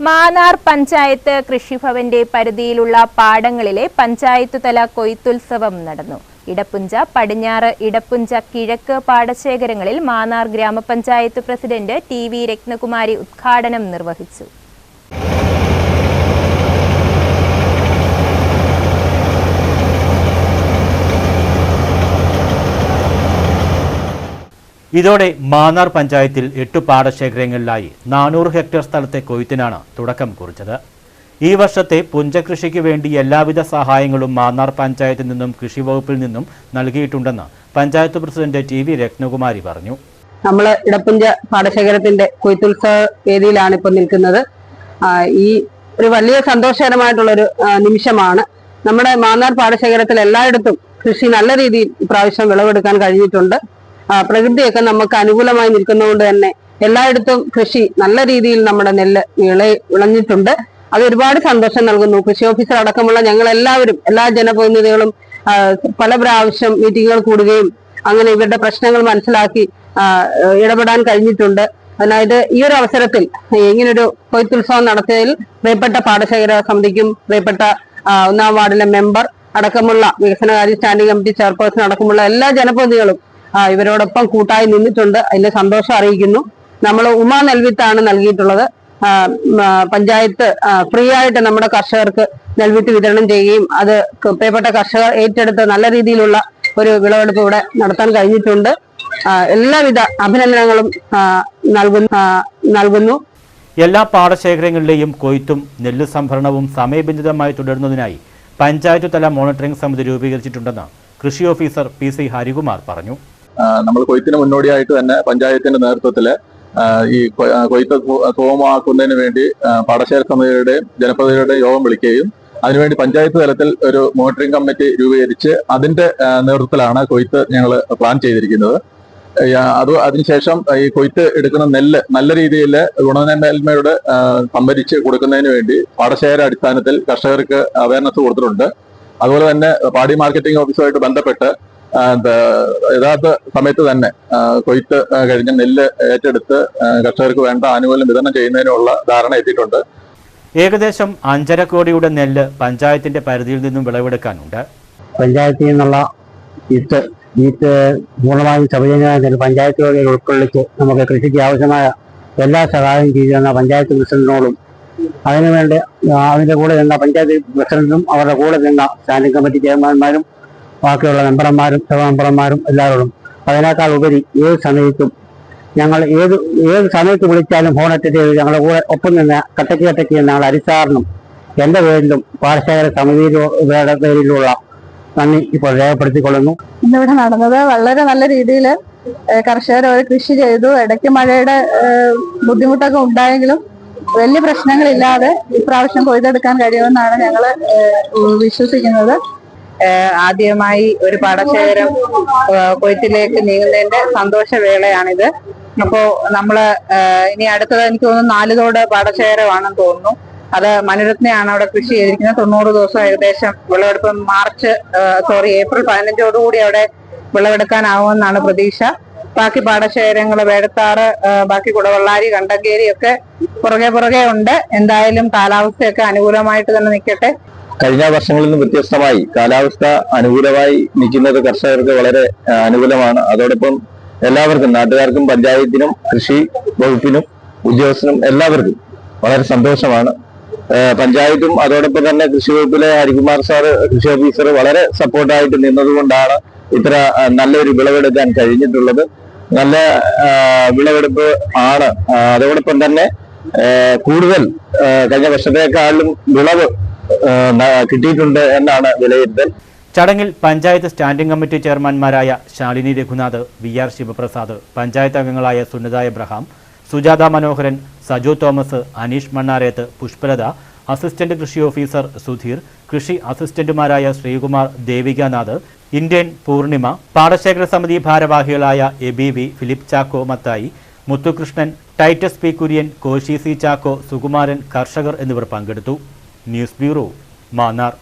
മാന്നാർ പഞ്ചായത്ത് കൃഷിഭവന്റെ പരിധിയിലുള്ള പാടങ്ങളിലെ പഞ്ചായത്ത് തല കൊയ്ത്തുത്സവം നടന്നു. ഇടപ്പുഞ്ച പടിഞ്ഞാറ് ഇടപ്പുഞ്ച കിഴക്ക് പാടശേഖരങ്ങളിൽ മാനാർ ഗ്രാമപഞ്ചായത്ത് പ്രസിഡന്റ് ടി വി രത്നകുമാരി ഉദ്ഘാടനം നിർവഹിച്ചു. ഇതോടെ മാന്നാർ പഞ്ചായത്തിൽ എട്ട് പാടശേഖരങ്ങളിലായി നാനൂറ് ഹെക്ടർ സ്ഥലത്തെ കൊയ്ത്തിനാണ് തുടക്കം കുറിച്ചത്. ഈ വർഷത്തെ പുഞ്ചകൃഷിക്ക് വേണ്ടി എല്ലാവിധ സഹായങ്ങളും മാന്നാർ പഞ്ചായത്തിൽ നിന്നും കൃഷി വകുപ്പിൽ നിന്നും നൽകിയിട്ടുണ്ടെന്ന് panchayat president T V Ratnakumari പറഞ്ഞു. നമ്മൾ ഇടപ്പുഞ്ച പാടശേഖരത്തിന്റെ കൊയ്ത്തുത്സവ വേദിയിലാണ് ഇപ്പൊ നിൽക്കുന്നത്. ഈ ഒരു വലിയ സന്തോഷകരമായിട്ടുള്ള ഒരു നിമിഷമാണ്. നമ്മുടെ മാന്നാർ പാടശേഖരത്തിൽ എല്ലായിടത്തും കൃഷി നല്ല രീതിയിൽ ഇപ്രാവശ്യം വിളവെടുക്കാൻ കഴിഞ്ഞിട്ടുണ്ട്. പ്രകൃതിയൊക്കെ നമുക്ക് അനുകൂലമായി നിൽക്കുന്നതുകൊണ്ട് തന്നെ എല്ലായിടത്തും കൃഷി നല്ല രീതിയിൽ നമ്മുടെ നെല്ല് വിള വിളഞ്ഞിട്ടുണ്ട് അത് ഒരുപാട് സന്തോഷം നൽകുന്നു. കൃഷി ഓഫീസർ അടക്കമുള്ള ഞങ്ങൾ എല്ലാവരും എല്ലാ ജനപ്രതിനിധികളും പല പ്രാവശ്യം മീറ്റിങ്ങുകൾ കൂടുകയും അങ്ങനെ ഇവരുടെ പ്രശ്നങ്ങൾ മനസ്സിലാക്കി ഇടപെടാൻ കഴിഞ്ഞിട്ടുണ്ട്. അതായത് ഈ ഒരു അവസരത്തിൽ ഇങ്ങനൊരു കൊയ്ത്തുത്സവം നടത്തിയതിൽ പ്രിയപ്പെട്ട പാടശേഖര സമിതിക്കും പ്രിയപ്പെട്ട ഒന്നാം വാർഡിലെ മെമ്പർ അടക്കമുള്ള വികസനകാര്യ സ്റ്റാൻഡിംഗ് കമ്മിറ്റി ചെയർപേഴ്സൺ അടക്കമുള്ള എല്ലാ ജനപ്രതിനിധികളും ഇവരോടൊപ്പം കൂട്ടായി നിന്നിട്ടുണ്ട്. അതിന്റെ സന്തോഷം അറിയിക്കുന്നു. നമ്മൾ ഉമാ നെൽവിത്താണ് നൽകിയിട്ടുള്ളത്. പഞ്ചായത്ത് ഫ്രീ ആയിട്ട് നമ്മുടെ കർഷകർക്ക് നെൽവിത്ത് വിതരണം ചെയ്യുകയും അത് പ്രിയപ്പെട്ട കർഷകർ ഏറ്റെടുത്ത് നല്ല രീതിയിലുള്ള ഒരു വിളവെടുപ്പ് ഇവിടെ നടത്താൻ കഴിഞ്ഞിട്ടുണ്ട്. എല്ലാവിധ അഭിനന്ദനങ്ങളും നൽകുന്നു നൽകുന്നു. എല്ലാ പാടശേഖരങ്ങളിലെയും കൊയ്ത്തും നെല്ല് സംഭരണവും സമയബന്ധിതമായി തുടരുന്നതിനായി പഞ്ചായത്ത് തല മോണിറ്ററിംഗ് സമിതി രൂപീകരിച്ചിട്ടുണ്ടെന്ന് കൃഷി ഓഫീസർ പി സി ഹരികുമാർ പറഞ്ഞു. നമ്മൾ കൊയ്ത്തിന് മുന്നോടിയായിട്ട് തന്നെ പഞ്ചായത്തിന്റെ നേതൃത്വത്തിൽ ഈ കൊയ്ത്ത് സുഗമമാക്കുന്നതിന് വേണ്ടി പാടശേര സമിതിയുടെയും ജനപ്രതിനിധികളുടെയും യോഗം വിളിക്കുകയും അതിനുവേണ്ടി പഞ്ചായത്ത് തലത്തിൽ ഒരു മോണിറ്ററിംഗ് കമ്മിറ്റി രൂപീകരിച്ച് അതിന്റെ നേതൃത്വത്തിലാണ് കൊയ്ത്ത് ഞങ്ങൾ പ്ലാൻ ചെയ്തിരിക്കുന്നത്. അത് അതിനുശേഷം ഈ കൊയ്ത്ത് എടുക്കുന്ന നെല്ല് നല്ല രീതിയിൽ ഗുണമേന്മയോട് സംഭരിച്ച് കൊടുക്കുന്നതിന് വേണ്ടി പാടശേഖര അടിസ്ഥാനത്തിൽ കർഷകർക്ക് അവയർനെസ് കൊടുത്തിട്ടുണ്ട്. അതുപോലെ തന്നെ പാടി മാർക്കറ്റിംഗ് ഓഫീസുമായിട്ട് ബന്ധപ്പെട്ട് യഥാർത്ഥ സമയത്ത് തന്നെ കൊയ്ത്ത് കഴിഞ്ഞ് കഴിഞ്ഞ നെല്ല് ഏറ്റെടുത്ത് കർഷകർക്ക് വേണ്ട ആനുകൂല്യം വിതരണം ചെയ്യുന്നതിനുള്ള ധാരണ എത്തിയിട്ടുണ്ട്. ഏകദേശം അഞ്ചര കോടിയുടെ നെല്ല് പഞ്ചായത്തിന്റെ പരിധിയിൽ നിന്നും വിളവെടുക്കാനുണ്ട്. പഞ്ചായത്തിൽ നിന്നുള്ള വിത്ത് വിത്ത് പൂർണമായും സൗജന്യമായി പഞ്ചായത്ത് വകയിൽ ഉൾക്കൊള്ളിച്ച് നമുക്ക് കൃഷിക്ക് ആവശ്യമായ എല്ലാ സഹായവും ചെയ്യുന്ന പഞ്ചായത്ത് പ്രസിഡന്റിനോടും അതിനുവേണ്ടി അതിന്റെ അതിന്റെ കൂടെ നിന്ന പഞ്ചായത്ത് പ്രസിഡന്റും അവരുടെ കൂടെ നിന്ന സ്റ്റാൻഡിംഗ് കമ്മിറ്റി ചെയർമാൻമാരും ബാക്കിയുള്ള മെമ്പർമാരും സഹമെമ്പർമാരും എല്ലാവരോടും അതിനേക്കാൾ ഉപരി ഏത് സമയത്തും ഞങ്ങൾ ഏത് ഏത് സമയത്ത് വിളിച്ചാലും ഫോൺ അറ്റൻഡ് ചെയ്ത് ഞങ്ങളുടെ കൂടെ ഒപ്പം നിന്ന് കട്ടക്കി കട്ടക്കി നിന്ന് ഞങ്ങൾ അരിസാറിനും എന്റെ പേരിലും പാടശേഖര സമിതിയുടെ പേരിലുള്ള നന്ദി ഇപ്പോൾ രേഖപ്പെടുത്തിക്കൊള്ളുന്നു. ഇന്നിവിടെ നടന്നത് വളരെ നല്ല രീതിയിൽ കർഷകർ അവർ കൃഷി ചെയ്തു. ഇടയ്ക്ക് മഴയുടെ ബുദ്ധിമുട്ടൊക്കെ ഉണ്ടായെങ്കിലും വലിയ പ്രശ്നങ്ങളില്ലാതെ ഇപ്രാവശ്യം കൊയ്തെടുക്കാൻ കഴിയുമെന്നാണ് ഞങ്ങൾ വിശ്വസിക്കുന്നത്. ആദ്യമായി ഒരു പാടശേഖരം കൊയ്ത്തിലേക്ക് നീങ്ങുന്നതിന്റെ സന്തോഷവേളയാണിത്. അപ്പോ നമ്മൾ ഇനി അടുത്തത് എനിക്ക് തോന്നുന്നു നാലുതോട് പാടശേഖരമാണെന്ന് തോന്നുന്നു. അത് മനുരത്നയാണ് അവിടെ കൃഷി ചെയ്തിരിക്കുന്നത്. തൊണ്ണൂറ് ദിവസം ഏകദേശം വിളവെടുപ്പ് മാർച്ച് സോറി ഏപ്രിൽ പതിനഞ്ചോടുകൂടി അവിടെ വിളവെടുക്കാനാവുമെന്നാണ് പ്രതീക്ഷ. ബാക്കി പാടശേഖരങ്ങൾ വേടത്താറ് ബാക്കി കുടവള്ളാരി കണ്ടങ്കേരി ഒക്കെ പുറകെ പുറകെ ഉണ്ട്. എന്തായാലും കാലാവസ്ഥയൊക്കെ അനുകൂലമായിട്ട് തന്നെ നിൽക്കട്ടെ. കഴിഞ്ഞ വർഷങ്ങളിൽ നിന്ന് വ്യത്യസ്തമായി കാലാവസ്ഥ അനുകൂലമായി നിൽക്കുന്നത് കർഷകർക്ക് വളരെ അനുകൂലമാണ്. അതോടൊപ്പം എല്ലാവർക്കും നാട്ടുകാർക്കും പഞ്ചായത്തിനും കൃഷി വകുപ്പിനും ഉദ്യോഗസ്ഥനും എല്ലാവർക്കും വളരെ സന്തോഷമാണ്. പഞ്ചായത്തും അതോടൊപ്പം തന്നെ കൃഷി വകുപ്പിലെ ഹരികുമാർ സാറ് കൃഷി ഓഫീസർ വളരെ സപ്പോർട്ടായിട്ട് നിന്നതുകൊണ്ടാണ് ഇത്ര നല്ലൊരു വിളവെടുക്കാൻ കഴിഞ്ഞിട്ടുള്ളത്. നല്ല വിളവെടുപ്പ് ആണ്. അതോടൊപ്പം തന്നെ കൂടുതൽ കഴിഞ്ഞ വർഷത്തേക്കാളും വിളവ് കിട്ടിയിട്ടുണ്ട് എന്നാണ് വിലയിരുത്തൽ. ചടങ്ങിൽ പഞ്ചായത്ത് സ്റ്റാൻഡിംഗ് കമ്മിറ്റി ചെയർമാൻമാരായ ശാലിനി രഘുനാഥ് വി ആർ ശിവപ്രസാദ് പഞ്ചായത്ത് അംഗങ്ങളായ Sunitha Abraham Sujatha Manoharan Saju Thomas Aneesh Mannareth Pushpalatha assistant കൃഷി ഓഫീസർ സുധീർ കൃഷി അസിസ്റ്റന്റുമാരായ ശ്രീകുമാർ ദേവികാനാഥ് ഇന്ത്യൻ പൂർണിമ പാടശേഖര സമിതി ഭാരവാഹികളായ Aby V Philip Chacko Mathai Muthukrishnan Titus P Kurian Koshy C Chacko Sukumaran കർഷകർ എന്നിവർ പങ്കെടുത്തു. News bureau Mannar